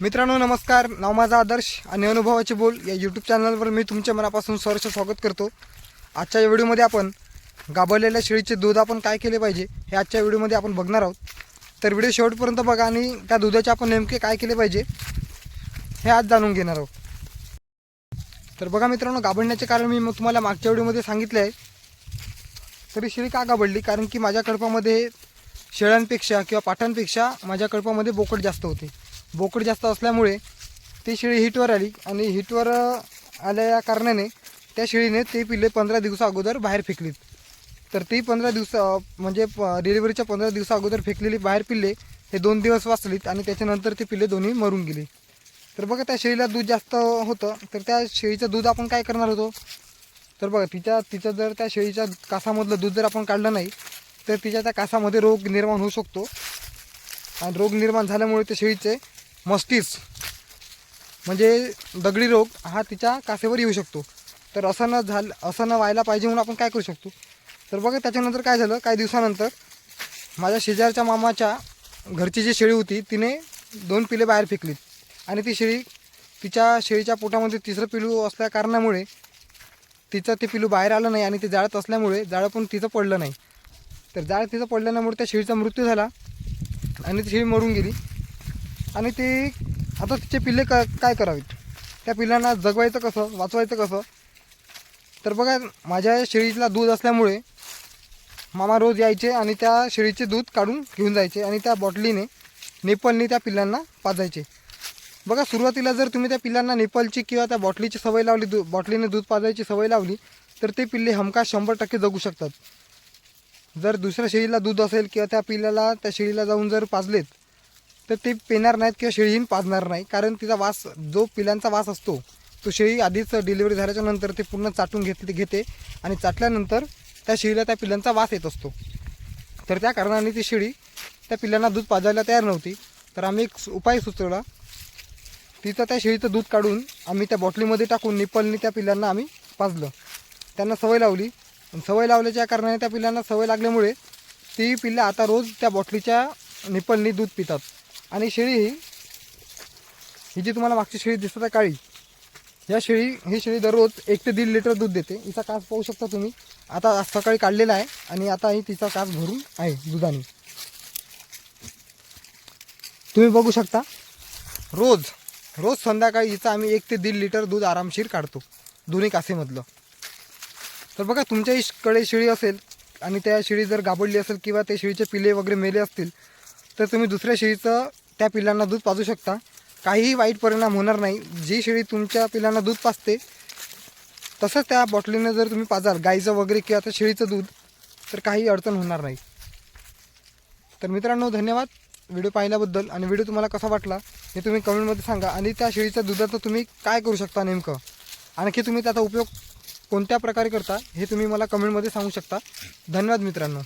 मित्रांनो नमस्कार. नाव माझा आदर्श आणि अनुभवाचे बोल या यूट्यूब चॅनलवर मी तुमच्या मनापासून सहर्ष स्वागत करतो. आजच्या या व्हिडिओमध्ये आपण गाभरलेल्या शेळीचे दूध आपण काय केले पाहिजे हे आजच्या व्हिडिओमध्ये आपण बघणार आहोत. तर व्हिडिओ शेवटपर्यंत बघा आणि त्या दुधाचे आपण नेमके काय केले पाहिजे हे आज जाणून घेणार आहोत. तर बघा मित्रांनो गाबडण्याचे कारण मी मग तुम्हाला मागच्या व्हिडिओमध्ये सांगितले आहे. तरी शेळी का गाभडली कारण की माझ्या कळपामध्ये शेळ्यांपेक्षा किंवा पाठांपेक्षा माझ्या कळपामध्ये बोकड जास्त होते. बोकड जास्त असल्यामुळे ती शेळी हिटवर आली आणि हिटवर आल्या कारणाने त्या शेळीने ते पिल्ले पंधरा दिवसा अगोदर बाहेर फेकलीत. तर ती पंधरा दिवस म्हणजे प डिलिव्हरीच्या पंधरा दिवसा अगोदर फेकलेली बाहेर पिल्ले हे दोन दिवस वाचलीत आणि त्याच्यानंतर ते पिल्ले दोन्ही मरून गेले. तर बघा त्या शेळीला दूध जास्त होतं. तर त्या शेळीचं दूध आपण काय करणार होतो? तर बघा तिच्या तिचं जर त्या शेळीच्या कासामधलं दूध जर आपण काढलं नाही तर तिच्या त्या कासामध्ये रोग निर्माण होऊ शकतो. आणि रोग निर्माण झाल्यामुळे त्या शेळीचे मस्टिस म्हणजे दगडी रोग हा तिच्या कासेवर येऊ शकतो. तर असं न झालं असं न व्हायला पाहिजे म्हणून आपण काय करू शकतो? तर बघा त्याच्यानंतर काय झालं? काही दिवसानंतर माझ्या शेजारच्या मामाच्या घरची जी शेळी होती तिने दोन पिले बाहेर फेकलीत. आणि ती शेळी तिच्या शेळीच्या पोटामध्ये तिसरं पिलू असल्या कारणामुळे तिचं ते पिलू बाहेर आलं नाही आणि ते जाळत असल्यामुळे जाळं पण तिचं पडलं नाही. तर जाळ तिचं पडल्यामुळे त्या शेळीचा मृत्यू झाला आणि ती शेळी मरून गेली. आणि ते आता तिचे पिल्ले क काय करावेत? त्या पिल्लांना जगवायचं कसं वाचवायचं कसं? तर बघा माझ्या शेळीला दूध असल्यामुळे मामा रोज यायचे आणि त्या शेळीचे दूध काढून घेऊन जायचे आणि त्या बॉटलीने नेपलने त्या पिल्लांना पाजायचे. बघा सुरुवातीला जर तुम्ही त्या पिल्लांना नेपलची किंवा त्या बॉटलीची सवय लावली दू बॉटलीने दूध पाजायची सवय लावली तर ते पिल्ले हमखास शंभर टक्के जगू शकतात. जर दुसऱ्या शेळीला दूध असेल किंवा त्या पिल्लाला त्या शेळीला जाऊन जर पाजलेत तर ते पेणार नाहीत किंवा शेळीही पाजणार नाही. कारण तिचा वास जो पिलांचा वास असतो तो शेळी आधीच डिलिव्हरी झाल्याच्यानंतर ते पूर्ण चाटून घेतले घेते आणि चाटल्यानंतर त्या शेळीला त्या पिल्लांचा वास येत असतो. तर त्या कारणाने ती शेळी त्या पिल्लांना दूध पाजायला तयार नव्हती. तर आम्ही एक उपाय सुचवला. तिचं त्या शेळीचं दूध काढून आम्ही त्या बॉटलीमध्ये टाकून निपलनी त्या पिल्लांना आम्ही पाजलं. त्यांना सवय लावली. आणि सवय लावल्याच्या कारणाने त्या पिल्लांना सवय लागल्यामुळे ती पिल्लं आता रोज त्या बॉटलीच्या निप्पलनी दूध पितात. आणि शेळी ही ही जी तुम्हाला मागची शेळी दिसत आहे काळी या शेळी ही शेळी दररोज एक ते दीड लिटर दूध देते. हिचा कास पाहू शकता तुम्ही. आता आज सकाळी काढलेला आहे आणि आता ही तिचा कास भरून आहे दुधाने. तुम्ही बघू शकता रोज रोज संध्याकाळी हिचा आम्ही एक ते दीड लिटर दूध आरामशीर काढतो दोन्ही कासेमधलं. तर बघा तुमच्याकडे शेळी असेल आणि त्या शेळी जर गाबडली असेल किंवा त्या शेळीचे पिले वगैरे मेले असतील तर तुम्ही दुसऱ्या शेळीचं त्या पिल्लांना दूध पाजू शकता. काहीही वाईट परिणाम होणार नाही. जी शेळी तुमच्या पिल्लांना दूध पाजते तसंच त्या बॉटलीनं जर तुम्ही पाजाल गाईचं वगैरे किंवा आता शेळीचं दूध तर काही अडचण होणार नाही. तर मित्रांनो धन्यवाद व्हिडिओ पाहिल्याबद्दल. आणि व्हिडिओ तुम्हाला कसा वाटला हे तुम्ही कमेंटमध्ये सांगा. आणि त्या शेळीच्या दुधाचं तुम्ही काय करू शकता नेमकं? आणखी तुम्ही त्याचा उपयोग कोणत्या प्रकारे करता हे तुम्ही मला कमेंटमध्ये सांगू शकता. धन्यवाद मित्रांनो.